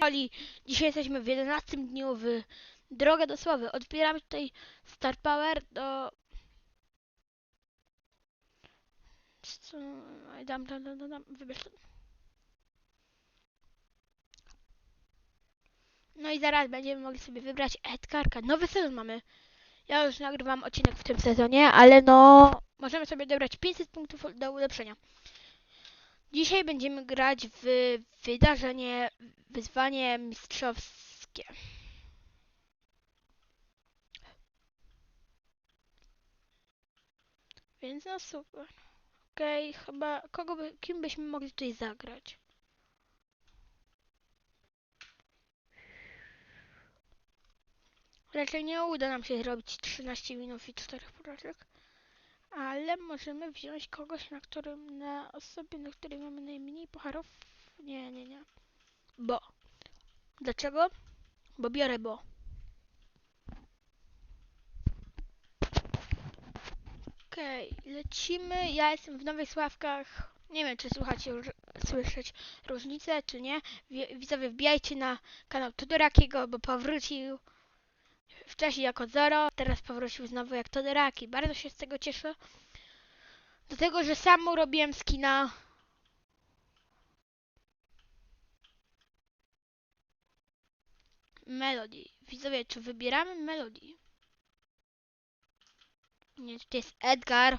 Oli, dzisiaj jesteśmy w 11 dniu w Drogę do Sławy. Odbieramy tutaj Star Power do... Dam, dam, dam, dam. Wybierz to. No i zaraz będziemy mogli sobie wybrać Edgarka. Nowy sezon mamy. Ja już nagrywam odcinek w tym sezonie, ale no... Możemy sobie dobrać 500 punktów do ulepszenia. Dzisiaj będziemy grać w wydarzenie, wyzwanie mistrzowskie. Więc no super. Okej, chyba kogo by, kim byśmy mogli tutaj zagrać? Raczej nie uda nam się zrobić 13 minut i 4 porażek. Ale możemy wziąć kogoś, na którym, na osobie, na której mamy najmniej pucharów. Nie, nie, nie. Bo. Dlaczego? Bo biorę bo. Okej, lecimy. Ja jestem w Nowych Sławkach. Nie wiem, czy słuchacie, słyszeć różnicę, czy nie. Wi- Widzowie, wbijajcie na kanał Todorakiego, bo powrócił wcześniej jako Zoro, teraz powrócił znowu jak Todoraki. Bardzo się z tego cieszę. Do tego, że sam robiłem skina. Melody. Widzowie, czy wybieramy Melody? Nie, to jest Edgar.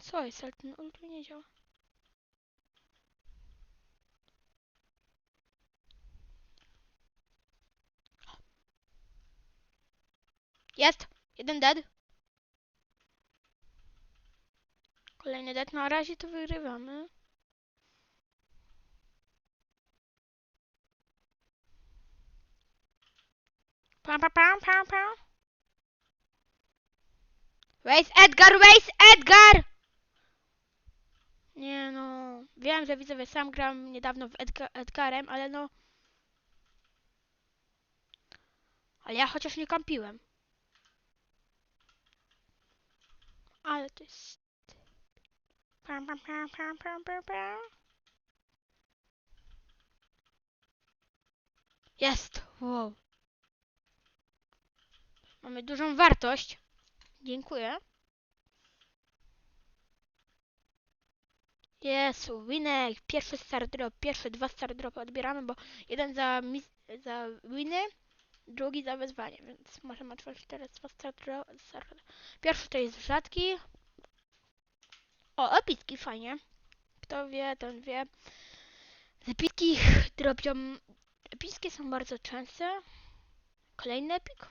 Co jest, ale ten ult mi nie działa. Jest! Jeden dead. Kolejny dead. Na razie to wygrywamy. Pam, pam, pam, pam, pam. Where's Edgar? Where's Edgar? Nie no, wiem, że widzowie sam gram niedawno w Edga Edgarem, ale no... Ale ja chociaż nie kampiłem. Ale to jest... Pam, pam, pam, pam, pam, pam, pam. Jest! Wow. Mamy dużą wartość. Dziękuję. Jest, winek, pierwszy star drop, pierwsze dwa star dropy odbieramy, bo jeden za, za winy, drugi za wyzwanie, więc możemy otworzyć teraz dwa star drop. Star... Pierwszy to jest rzadki. O, epicki, fajnie. Kto wie, ten wie. Z epickich dropią... Epickie są bardzo częste. Kolejny epik.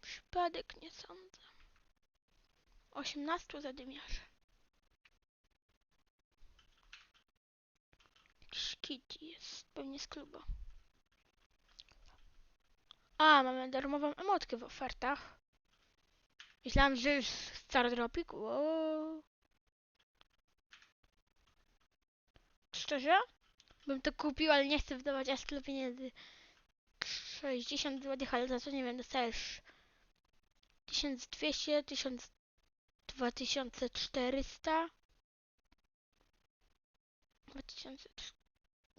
Przypadek, nie sądzę. 18 zadymiarzy. Kitty jest, pewnie z klubu. A, mamy darmową emotkę w ofertach. Myślałam, że już Star Dropik. Wow. Szczerze? Bym to kupił, ale nie chcę wydawać aż tyle pieniędzy. 60 zł, ale za to nie wiem, dostajesz 1200, 1000, 2400. 2000.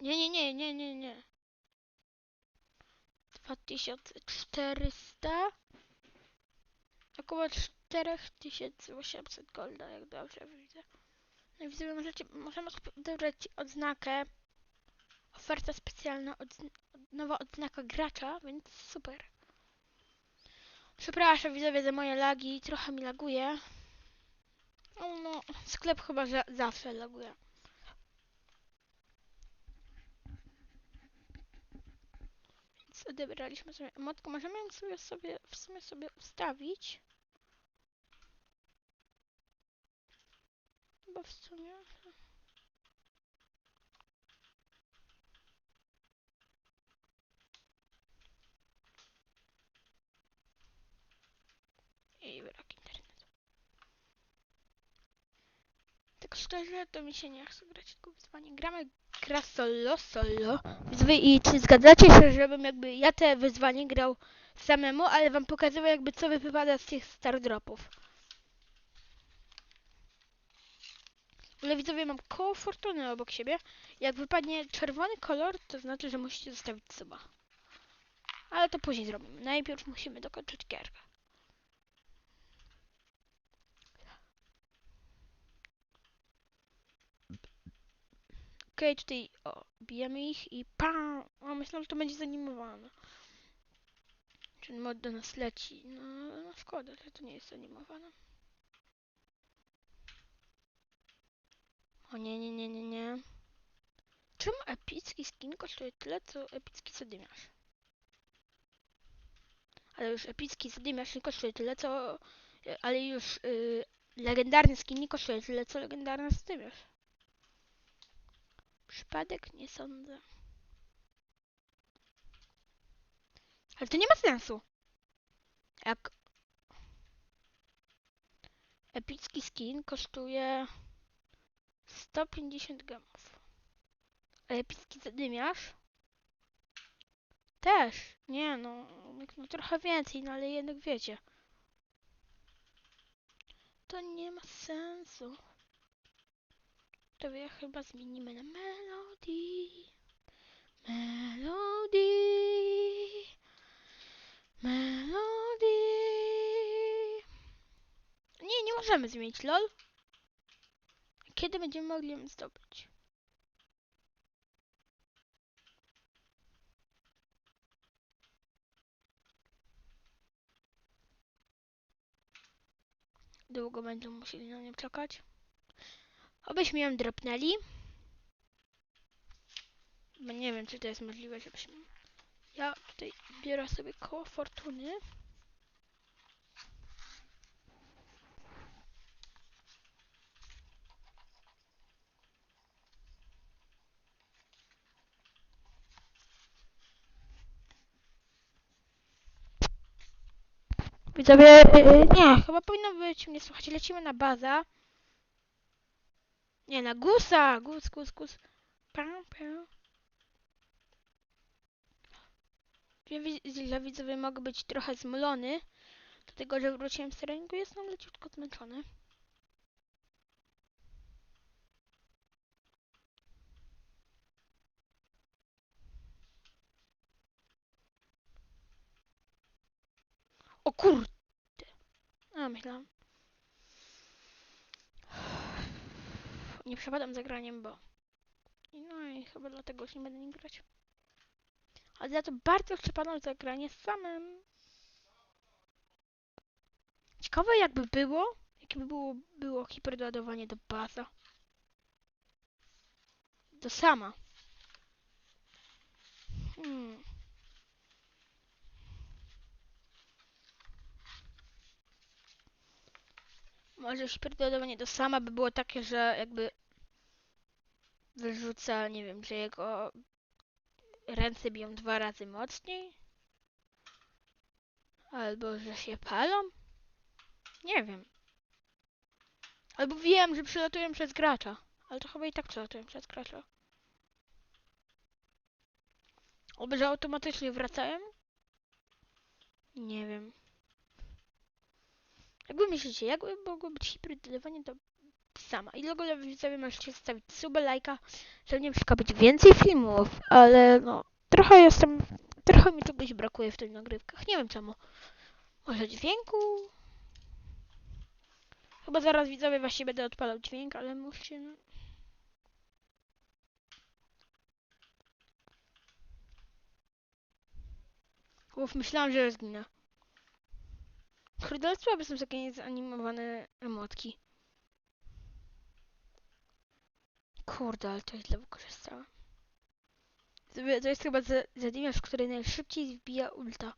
Nie, nie, nie, nie, nie, nie. 2400. Około 4800 golda, jak dobrze widzę. No i widzę, możecie, możemy dobrać odznakę. Oferta specjalna, odzn nowa odznaka gracza, więc super. Przepraszam widzowie za moje lagi, trochę mi laguje. No, no sklep chyba za zawsze laguje. Odebraliśmy sobie emotkę. Możemy ją sobie, sobie w sumie sobie ustawić. Bo w sumie... I brak internetu. Tak szczerze, to mi się nie chce grać tylko wyzwanie. Gramy gra solo, solo. Wy i czy zgadzacie się, żebym jakby ja te wyzwanie grał samemu, ale wam pokazywał jakby co wypada z tych star dropów. Ale widzowie, mam koło fortuny obok siebie. Jak wypadnie czerwony kolor, to znaczy, że musicie zostawić suba. Ale to później zrobimy. Najpierw musimy dokończyć gierkę. Okej, tutaj o, bijemy ich i pam! O, myślałem, że to będzie zanimowane. Czy mod do nas leci? No, no szkoda, że to nie jest animowane. O nie, nie, nie, nie, nie. Czemu epicki skin kosztuje tyle, co epicki zadymiarz? Ale już epicki zadymiarz nie kosztuje tyle, co... Ale już y, legendarny skin nie kosztuje tyle, co legendarny zadymiarz. Przypadek? Nie sądzę. Ale to nie ma sensu. Jak epicki skin kosztuje 150 gemów. A epicki zadymiarz też. Nie no, no trochę więcej, no ale jednak wiecie. To nie ma sensu. To ja chyba zmienimy na Melody. Melody. Melody. Nie, nie możemy zmienić LOL. Kiedy będziemy mogli ją zdobyć? Długo będą musieli na nią czekać. Obyśmy ją dropnęli. Bo nie wiem, czy to jest możliwe, żebyśmy... Ja tutaj biorę sobie koło fortuny. Widzowie, yy, nie, chyba powinno być mnie słuchać. Lecimy na bazę. Nie, na gusa! Gus, gus, gus. Pam, pam. Że widzowie mogę być trochę zmylony, dlatego że wróciłem z treningu, jestem leciutko zmęczony. O kurde! A, myślałam. Nie przepadam za graniem, bo... No i chyba dlatego już nie będę nim grać. Ale za to bardzo przepadam za granie samym. Ciekawe jakby było, jakie by było, było hiperdoładowanie do baza. Do sama. Hmm. Może hiperdoładowanie do sama by było takie, że jakby wyrzuca, nie wiem, że jego ręce biją dwa razy mocniej. Albo że się palą. Nie wiem. Albo wiem, że przelatują przez gracza. Ale to chyba i tak przelatują przez gracza. Albo że automatycznie wracają? Nie wiem. Jak wy myślicie, jakby mogło być hiperdoładowanie do sama? I w ogóle widzowie możecie zostawić suba, lajka, żeby nie być więcej filmów, ale no, trochę jestem, trochę mi czegoś brakuje w tych nagrywkach, nie wiem czemu. Może dźwięku? Chyba zaraz widzowie właśnie będę odpalał dźwięk, ale muszę... no. Uf, myślałam, że zginę. Kurde, słabe są takie niezanimowane emotki. Kurde, ale to źle wykorzystałam. To jest chyba za- zadymiarz, który najszybciej wbija ulta.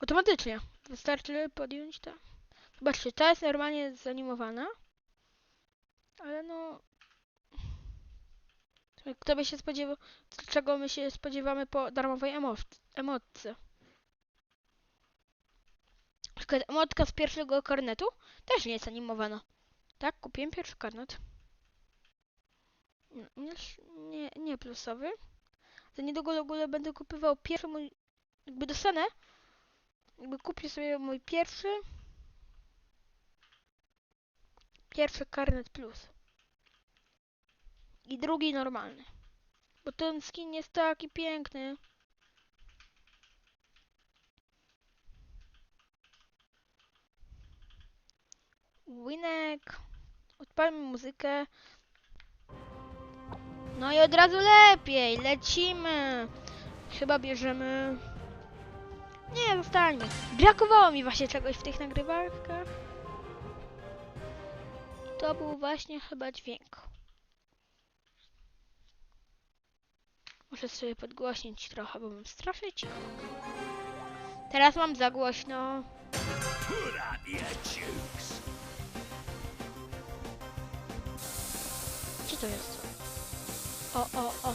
Automatycznie. Wystarczy podjąć to. Zobaczcie, ta jest normalnie zanimowana. Ale no... Kto by się spodziewał... Czego my się spodziewamy po darmowej emotce? Przykład emotka z pierwszego karnetu też nie jest animowana. Tak, kupiłem pierwszy karnet. Nie, nie, nie plusowy. Za niedługo w ogóle będę kupywał pierwszy mój... Jakby dostanę. Jakby kupię sobie mój pierwszy... Pierwszy karnet plus. I drugi normalny. Bo ten skin jest taki piękny. Winek. Odpalmy muzykę. No i od razu lepiej. Lecimy. Chyba bierzemy... Nie, zostańmy. Brakowało mi właśnie czegoś w tych nagrywakach. I to był właśnie chyba dźwięk. Muszę sobie podgłośnić trochę, bo mam strasznie cicho. Teraz mam za głośno. Put Gdzie to jest? O, o, o.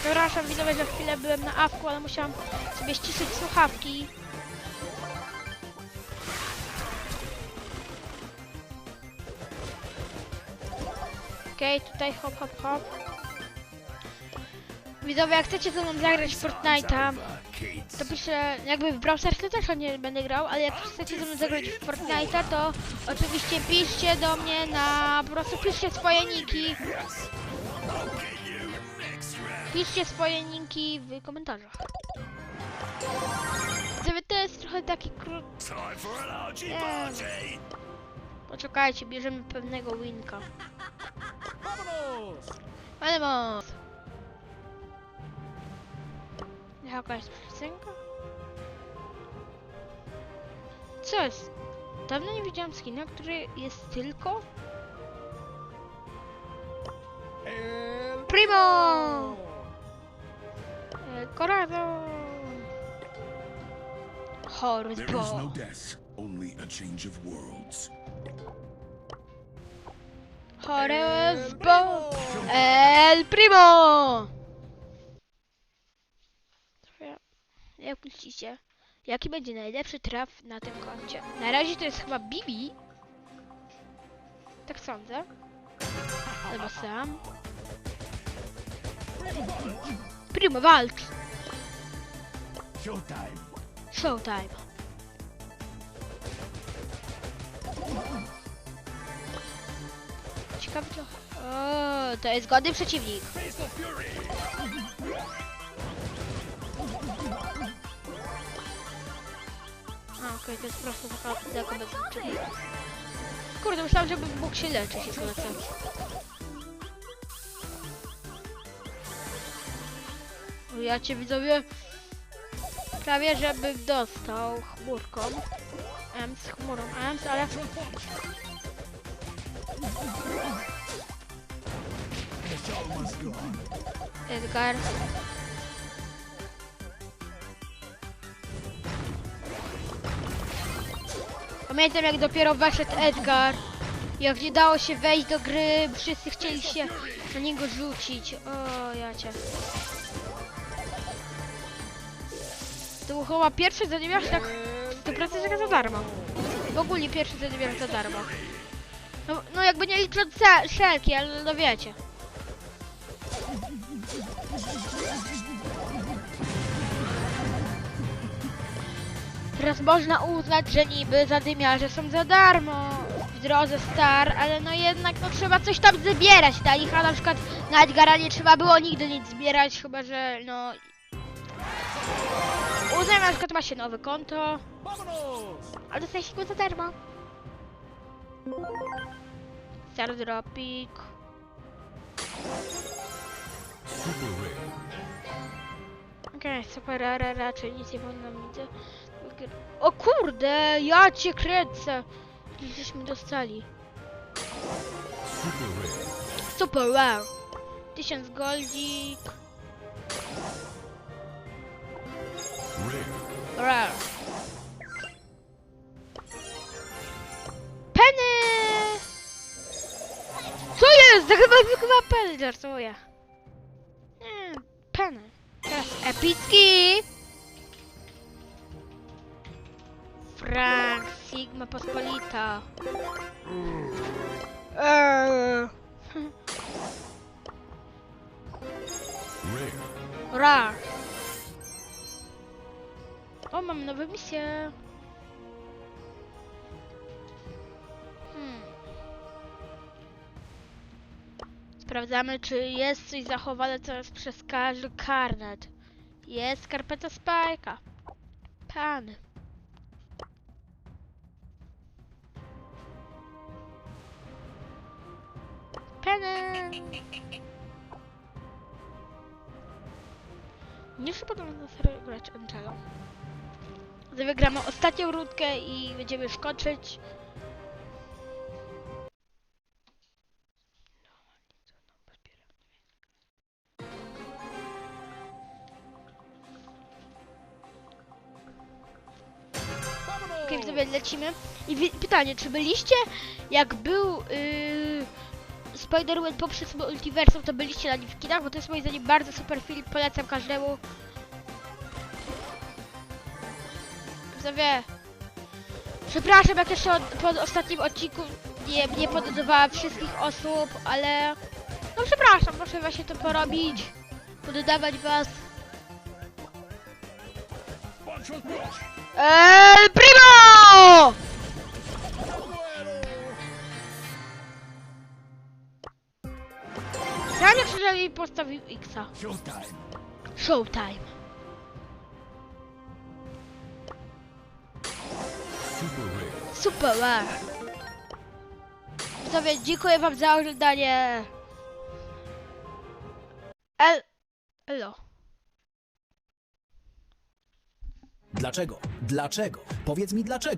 Przepraszam widzowie, że chwilę byłem na awku, ale musiałam sobie ściszyć słuchawki. Okej, tutaj hop, hop, hop. Widzowie, jak chcecie ze mną zagrać Fortnite'a, to piszę, jakby w Brawl Stars'y też nie będę grał, ale jak chcecie ze mną zagrać w Fortnite'a, to oczywiście piszcie do mnie na, po prostu piszcie swoje niki, piszcie swoje niki w komentarzach. Widzowie, to jest trochę taki krót... Time for a large Yeah. party. Poczekajcie, bierzemy pewnego winka. Vamos! Jakaś piosenka? Co jest? Dawno nie widziałam skina, który jest tylko... Primo! El Corrado! Horse There is no death, only a change of worlds. El Primo! Jak myślicie? Jaki będzie najlepszy traf na tym koncie? Na razie to jest chyba Bibi. Tak sądzę. Albo sam. Primo walcz! Showtime. Showtime. Ciekawe co... O, to jest godny przeciwnik. Okej, to jest po prostu taka taka bez przeciwnika. Kurde, myślałam, że bym mógł się leczyć jeszcze na tym. O, Ja cię widzowie prawie żebym dostał chmurką. Ems, chmurą Ems, ale. Edgar. Pamiętam jak dopiero weszedł Edgar. Jak nie dało się wejść do gry, wszyscy chcieli się na niego rzucić. O, ja cię. To był chyba pierwszy zadymiarz tak 100% za darmo. W ogóle pierwszy zadymiarz za darmo. No, no jakby nie licząc szelki, ale no wiecie. Teraz można uznać, że niby zadymiarze są za darmo w drodze Star, ale no jednak no trzeba coś tam zbierać, tak? A na przykład na Edgara nie trzeba było nigdy nic zbierać, chyba że no... Uznaj na przykład ma się nowe konto, ale dostajesz go za darmo. Star Dropik. Okej, super rara, raczej nic nie powinno mi. O kurde, ja cię kręcę! Żeśmy dostali. Super rare. Tysiąc goldzik. Rare. Penny! Co jest? To chyba chyba penny żartuję. Nie, penny. Teraz epicki! Frank, Sigma Pospolita. Eee. O, mam nowe misje. Hmm. Sprawdzamy, czy jest coś zachowane teraz przez każdy karnet. Jest skarpeta Spajka. Pan. Penny. Nie podoba na serio grać Angelo. Wygramy ostatnią rundkę i będziemy już kończyć. Okej, okay, lecimy. I pytanie, czy byliście, jak był yy, Spider-Man poprzez Multiversum, to byliście na nim w kinach? Bo to jest moim zdaniem bardzo super film, polecam każdemu. Widzowie, przepraszam, jak jeszcze od, po ostatnim odcinku nie, nie pododawałem wszystkich osób, ale no przepraszam, muszę właśnie to porobić, pododawać was. Watch postawił Xa. Showtime. Showtime. Super rare. Super. Widzowie, dziękuję wam za oglądanie. El... Elo. Dlaczego? Dlaczego? Powiedz mi dlaczego.